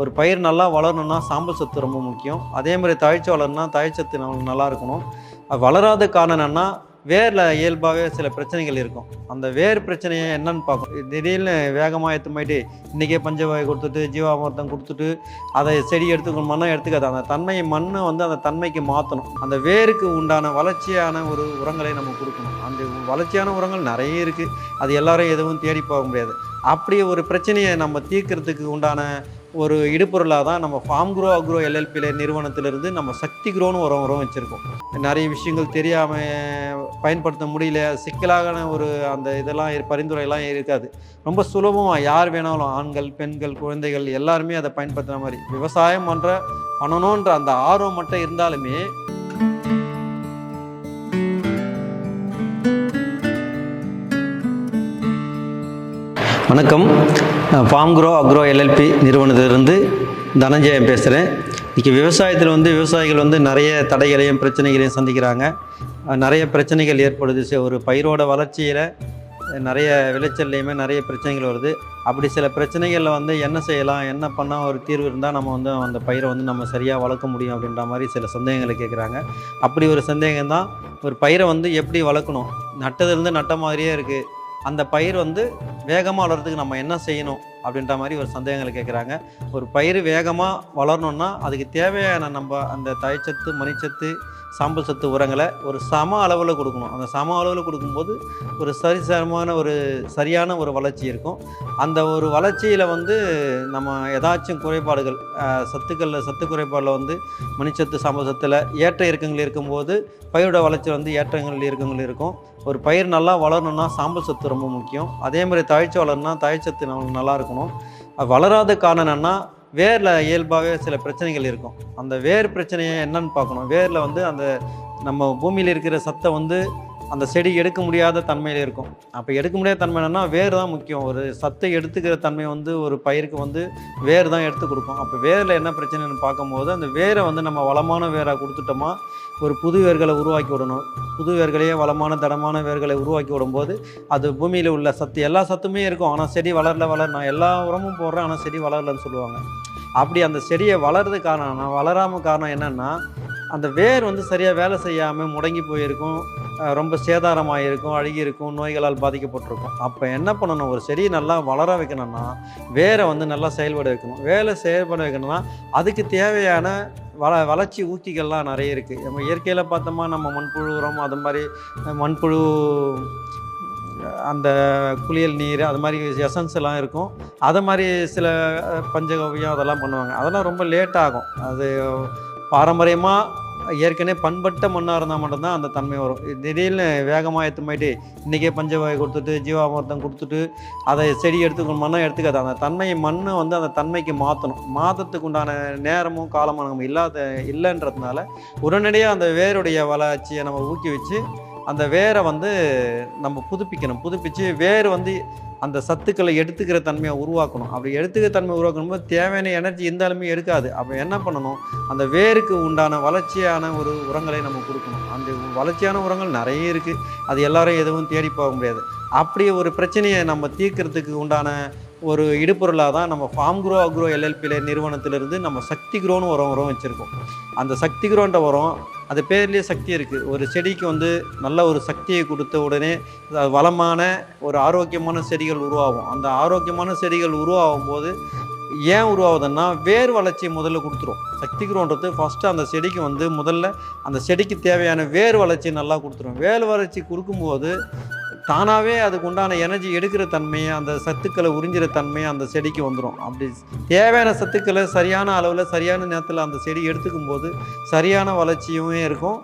ஒரு பயிர் நல்லா வளரணும்னா சாம்பல் சத்து ரொம்ப முக்கியம். அதே மாதிரி தழைச்சி வளரணும்னா தழைச்சத்து நம்மளுக்கு நல்லா இருக்கணும். அது வளராத காரணம் வேரில் இயல்பாகவே சில பிரச்சனைகள் இருக்கும். அந்த வேர் பிரச்சனையை என்னன்னு பார்க்கணும். திடீர்னு வேகமாக எடுத்து போயிட்டு இன்றைக்கே பஞ்சவாயு கொடுத்துட்டு ஜீவாமிர்தம் கொடுத்துட்டு அதை செடி எடுத்துக்கணும் மண்ணை எடுத்துக்காது. அந்த தன்மையை மண்ணை வந்து அந்த தன்மைக்கு மாற்றணும் அந்த வேருக்கு உண்டான வளர்ச்சியான ஒரு உரங்களை நம்ம கொடுக்கணும். அந்த வளர்ச்சியான உரங்கள் நிறைய இருக்குது அது எல்லாரும் எதுவும் தேடி போக முடியாது. அப்படி ஒரு பிரச்சனையை நம்ம தீர்க்கறதுக்கு உண்டான ஒரு இடுபொருளாக தான் நம்ம ஃபார்ம் குரோ அக்ரோ எல்எல்பியில் நிறுவனத்திலிருந்து நம்ம சக்தி குரோன்னு ஒரு உரம் வச்சுருக்கோம். நிறைய விஷயங்கள் தெரியாமல் பயன்படுத்த முடியல. சிக்கலான ஒரு அந்த இதெல்லாம் பரிந்துரைலாம் பரிந்துரையெல்லாம் இருக்காது. ரொம்ப சுலபமாக யார் வேணாலும் ஆண்கள் பெண்கள் குழந்தைகள் எல்லாருமே அதை பயன்படுத்துகிற மாதிரி. விவசாயம் பண்ணுற பண்ணணுன்ற அந்த ஆர்வம் மட்டும் இருந்தாலுமே வணக்கம். ஃபார்ம் க்ரோ அக்ரோ எல்எல்பி நிறுவனத்திலிருந்து தனஞ்சயன் பேசுகிறேன் இன்றைக்கி விவசாயத்தில் வந்து விவசாயிகள் வந்து நிறைய தடைகளையும் பிரச்சனைகளையும் சந்திக்கிறாங்க. நிறைய பிரச்சனைகள் ஏற்படுது. ஒரு பயிரோட வளர்ச்சியில் நிறைய விளைச்சல்லையுமே நிறைய பிரச்சனைகள் வருது. அப்படி சில பிரச்சனைகளில் வந்து என்ன செய்யலாம் என்ன பண்ணால் ஒரு தீர்வு இருந்தால் நம்ம வந்து அந்த பயிரை வந்து நம்ம சரியாக வளர்க்க முடியும் அப்படின்ற மாதிரி சில சந்தேகங்களை கேட்குறாங்க அப்படி ஒரு சந்தேகம் தான் ஒரு பயிரை வந்து எப்படி வளர்க்கணும்? நட்டதுலேருந்து நட்ட மாதிரியே இருக்குது அந்த பயிர் வந்து வேகமாக வளர்கிறதுக்கு நம்ம என்ன செய்யணும் அப்படின்ற மாதிரி ஒரு சந்தேகங்களை கேட்குறாங்க ஒரு பயிர் வேகமாக வளரணும்னா அதுக்கு தேவையான நம்ம அந்த தயச்சத்து மணிச்சத்து சாம்பல் சத்து உரங்களை ஒரு சம அளவில் கொடுக்கணும். அந்த சம அளவில் கொடுக்கும்போது ஒரு சரிசமமான ஒரு சரியான ஒரு வளர்ச்சி இருக்கும். அந்த ஒரு வளர்ச்சியில் வந்து நம்ம ஏதாச்சும் குறைபாடுகள் சத்துக்களில் சத்து குறைபாடில் வந்து மணிச்சத்து சாம்பல் சத்தில் ஏற்ற இறக்கங்கள் இருக்கும்போது பயிரோட வளர்ச்சி வந்து ஏற்றங்கள் இறக்கங்கள் இருக்கும். ஒரு பயிர் நல்லா வளரணும்னா சாம்பல் சத்து ரொம்ப முக்கியம். அதே மாதிரி தழைச்சி வளரணும்னா தழைச்சத்து நல்லா இருக்கணும். அது வளராத காரணம் என்னென்னா வேரில் இயல்பாகவே சில பிரச்சனைகள் இருக்கும். அந்த வேர் பிரச்சனையை என்னன்னு பார்க்கணும். வேரில் வந்து அந்த நம்ம பூமியில் இருக்கிற சத்தை வந்து அந்த செடி எடுக்க முடியாத தன்மையில் இருக்கும். அப்போ எடுக்க முடியாத தன்மை என்னென்னா வேர் தான் முக்கியம். ஒரு சத்தை எடுத்துக்கிற தன்மை வந்து ஒரு பயிருக்கு வந்து வேர் தான் எடுத்து கொடுக்கும். அப்போ வேரில் என்ன பிரச்சனைன்னு பார்க்கும்போது அந்த வேரை வந்து நம்ம வளமான வேராக கொடுத்துட்டோமா ஒரு புது வேர்களை உருவாக்கி விடணும். புது வேர்களையே வளமான தடமான வேர்களை உருவாக்கி விடும்போது அது பூமியில் உள்ள சத்து எல்லா சத்துமே இருக்கும். ஆனால் செடி வளரல வளர நான் எல்லா உரமும் போடுறேன் ஆனால் செடி வளரலன்னு சொல்லுவாங்க. அப்படி அந்த செடியை வளர்றது காரணம் நான் வளராமல் காரணம் என்னென்னா அந்த வேர் வந்து சரியாக வேலை செய்யாமல் முடங்கி போயிருக்கும் ரொம்ப சேதாரமாக இருக்கும் அழுகி இருக்கும் நோய்களால் பாதிக்கப்பட்டிருக்கும். அப்போ என்ன பண்ணணும்? ஒரு செடியை நல்லா வளர வைக்கணும்னா வேரை வந்து நல்லா செயல்பட வைக்கணும். வேலை செயல்பட வைக்கணும்னா அதுக்கு தேவையான வள வளர்ச்சி ஊக்கிகள்லாம் நிறைய இருக்குது நம்ம இயற்கையில் பார்த்தோமா நம்ம மண்புழு உரம் அது மாதிரி மண்புழு அந்த குளியல் நீர் அது மாதிரி எசன்ஸ் எல்லாம் இருக்கும். அதை மாதிரி சில பஞ்சகவியம் பஞ்சகவ்யம் அதெல்லாம் பண்ணுவாங்க. அதெல்லாம் ரொம்ப லேட் ஆகும். அது பாரம்பரியமாக ஏற்கனவே பண்பட்ட மண்ணாக இருந்தால் மட்டும்தான் அந்த தன்மை வரும். திடீர்னு வேகமாக எடுத்து போயிட்டு இன்றைக்கே பஞ்சவாயு கொடுத்துட்டு ஜீவாமிர்தம் கொடுத்துட்டு அதை செடி எடுத்துக்கணும் மண்ணை எடுத்துக்காது. அந்த தன்மையை மண்ணை வந்து அந்த தன்மைக்கு மாற்றணும். மாற்றத்துக்கு உண்டான நேரமும் காலமும் நம்ம இல்லாத இல்லைன்றதுனால உடனடியாக அந்த வேருடைய வளர்ச்சியை நம்ம ஊக்குவிச்சு அந்த வேரை வந்து நம்ம புதுப்பிக்கணும். புதுப்பிச்சு வேர் வந்து அந்த சத்துக்களை எடுத்துக்கிற தன்மையை உருவாக்கணும். அப்படி எடுத்துக்கிற தன்மை உருவாக்கணும் போது தேவையான எனர்ஜி இருந்தாலுமே எடுக்காது. அப்போ என்ன பண்ணணும்? அந்த வேருக்கு உண்டான வளர்ச்சியான ஒரு உரங்களை நம்ம கொடுக்கணும். அந்த வளர்ச்சியான உரங்கள் நிறைய இருக்குது அது எல்லாரும் எதுவும் தேடி போக முடியாது. அப்படி ஒரு பிரச்சனையை நம்ம தீர்க்கறதுக்கு உண்டான ஒரு இடுபொருளாக தான் நம்ம ஃபார்ம் குரோ அக்ரோ எல்எல்பியில் நிறுவனத்திலிருந்து நம்ம சக்தி குரோன்னு உரம் உரம் வச்சுருக்கோம். அந்த சக்தி குரோன்ற உரம் அது பேர்லேயே சக்தி இருக்குது ஒரு செடிக்கு வந்து நல்ல ஒரு சக்தியை கொடுத்த உடனே வளமான ஒரு ஆரோக்கியமான செடிகள் உருவாகும். அந்த ஆரோக்கியமான செடிகள் உருவாகும் போது ஏன் உருவாகுதுன்னா வேர் வளர்ச்சி முதல்ல கொடுத்துரும். சக்தி குரோன்றது ஃபஸ்ட்டு அந்த செடிக்கு வந்து முதல்ல அந்த செடிக்கு தேவையான வேர் வளர்ச்சி நல்லா கொடுத்துரும். வேர் வளர்ச்சி கொடுக்கும்போது தானாகவே அதுக்கு உண்டான எனர்ஜி எடுக்கிற தன்மையை அந்த சத்துக்களை உறிஞ்சிற தன்மையை அந்த செடிக்கு வந்துடும் அப்படி தேவையான சத்துக்களை சரியான அளவில் சரியான நேரத்தில் அந்த செடி எடுத்துக்கும் போது சரியான வளர்ச்சியுமே இருக்கும்.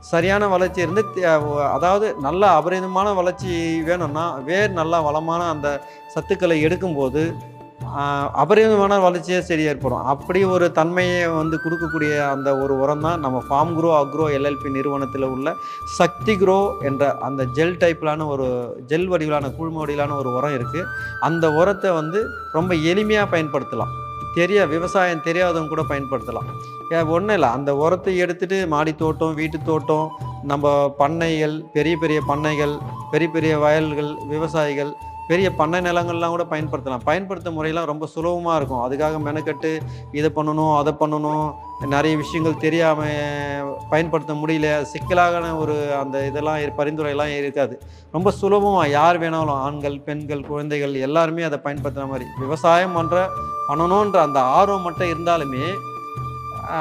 சரியான வளர்ச்சி இருந்து தே- அதாவது நல்ல அபரிதமான வளர்ச்சி வேணும்னா வேர் நல்லா வளமான அந்த சத்துக்களை எடுக்கும்போது அபரிதமான வளர்ச்சியே செடி ஏற்படும். அப்படி ஒரு தன்மையை வந்து கொடுக்கக்கூடிய அந்த ஒரு உரம் தான் நம்ம ஃபார்ம் குரோ அக்ரோ எல்எல்பி நிறுவனத்தில் உள்ள சக்தி குரோ என்ற அந்த ஜெல் டைப்பிலான ஒரு ஜெல் வடிவிலான கூழ்ம வடிவிலான ஒரு உரம் இருக்குது அந்த உரத்தை வந்து ரொம்ப எளிமையாக பயன்படுத்தலாம். தெரிய விவசாயம் தெரியாதவங்க கூட பயன்படுத்தலாம். ஒன்றும் இல்லை. அந்த உரத்தை எடுத்துகிட்டு மாடி தோட்டம் வீட்டு தோட்டம் நம்ம பண்ணைகள் பெரிய பெரிய பண்ணைகள் பெரிய பெரிய வயல்கள் விவசாயிகள் பெரிய பண்ணை நிலங்கள்லாம் கூட பயன்படுத்தலாம். பயன்படுத்த முறையெல்லாம் ரொம்ப சுலபமாக இருக்கும். அதுக்காக மெனக்கட்டு இதை பண்ணணும் அதை பண்ணணும். நிறைய விஷயங்கள் தெரியாமல் பயன்படுத்த முடியல. சிக்கலான ஒரு அந்த இதெல்லாம் பரிந்துரையெல்லாம் இருக்காது. ரொம்ப சுலபமாக யார் வேணாலும் ஆண்கள் பெண்கள் குழந்தைகள் எல்லாருமே அதை பயன்படுத்துகிற மாதிரி விவசாயம் பண்ணுற பண்ணணுன்ற அந்த ஆர்வம் மட்டும் இருந்தாலுமே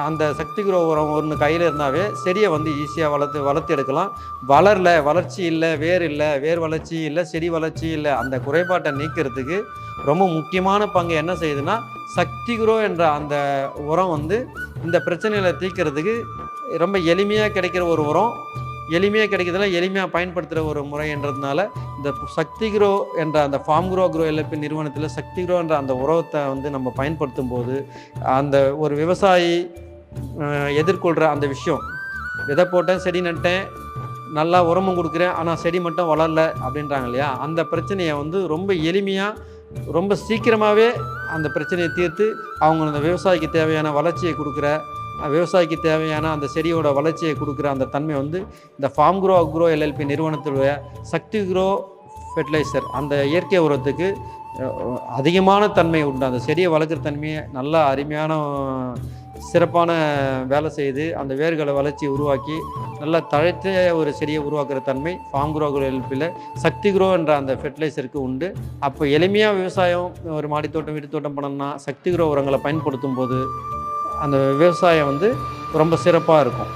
அந்த சக்தி குரோ உரம் ஒன்று கையில் இருந்தாவே செடியை வந்து ஈஸியாக வளர்த்து வளர்த்து எடுக்கலாம். வளரல வளர்ச்சி இல்லை வேர் இல்லை வேர் வளர்ச்சி இல்லை செடி வளர்ச்சி இல்லை அந்த குறைபாட்டை நீக்கிறதுக்கு ரொம்ப முக்கியமான பங்கு என்ன செய்யுதுன்னா சக்தி குரோ என்ற அந்த உரம் வந்து இந்த பிரச்சனைகளை தீர்க்கிறதுக்கு ரொம்ப எளிமையாக கிடைக்கிற ஒரு உரம் எளிமையாக கிடைக்கிறதுல எளிமையாக பயன்படுத்துகிற ஒரு முறைன்றதுனால இந்த சக்தி குரோ என்ற அந்த ஃபார்ம் குரோ குரோ எல்எப்பி நிறுவனத்தில் சக்தி குரோ என்ற அந்த உரத்தை வந்து நம்ம பயன்படுத்தும் போது அந்த ஒரு விவசாயி எதிர்கொள்கிற அந்த விஷயம் விதை போட்டேன்? செடி நட்டேன். நல்லா உரமும் கொடுக்குறேன். ஆனால் செடி மட்டும் வளரல அப்படின்றாங்க இல்லையா? அந்த பிரச்சனையை வந்து ரொம்ப எளிமையாக ரொம்ப சீக்கிரமாகவே அந்த பிரச்சனையை தீர்த்து அவங்க அந்த விவசாயிக்கு தேவையான வளர்ச்சியை கொடுக்குற விவசாயிக்கு தேவையான அந்த செடியோட வளர்ச்சியை கொடுக்குற அந்த தன்மை வந்து இந்த ஃபார்ம் குரோ அக்ரோ எல்எல்பி நிறுவனத்துடைய சக்தி குரோ ஃபெர்டிலைசர் அந்த இயற்கை உரத்துக்கு அதிகமான தன்மை உண்டு. அந்த செடியை வளர்க்குற தன்மையை நல்லா அருமையான சிறப்பான வேலை செய்து அந்த வேர்களை வளர்ச்சி உருவாக்கி நல்லா தழைத்த ஒரு செடியை உருவாக்குற தன்மை ஃபார்ம் குரோ எழுப்பில் சக்தி குரோ என்ற அந்த ஃபெர்டிலைசருக்கு உண்டு. அப்போ எளிமையாக விவசாயம் ஒரு மாடித்தோட்டம் வீட்டு தோட்டம் பண்ணணும்னா சக்தி குரோ உரங்களை பயன்படுத்தும் போது அந்த விவசாயம் வந்து ரொம்ப சிறப்பாக இருக்கும்.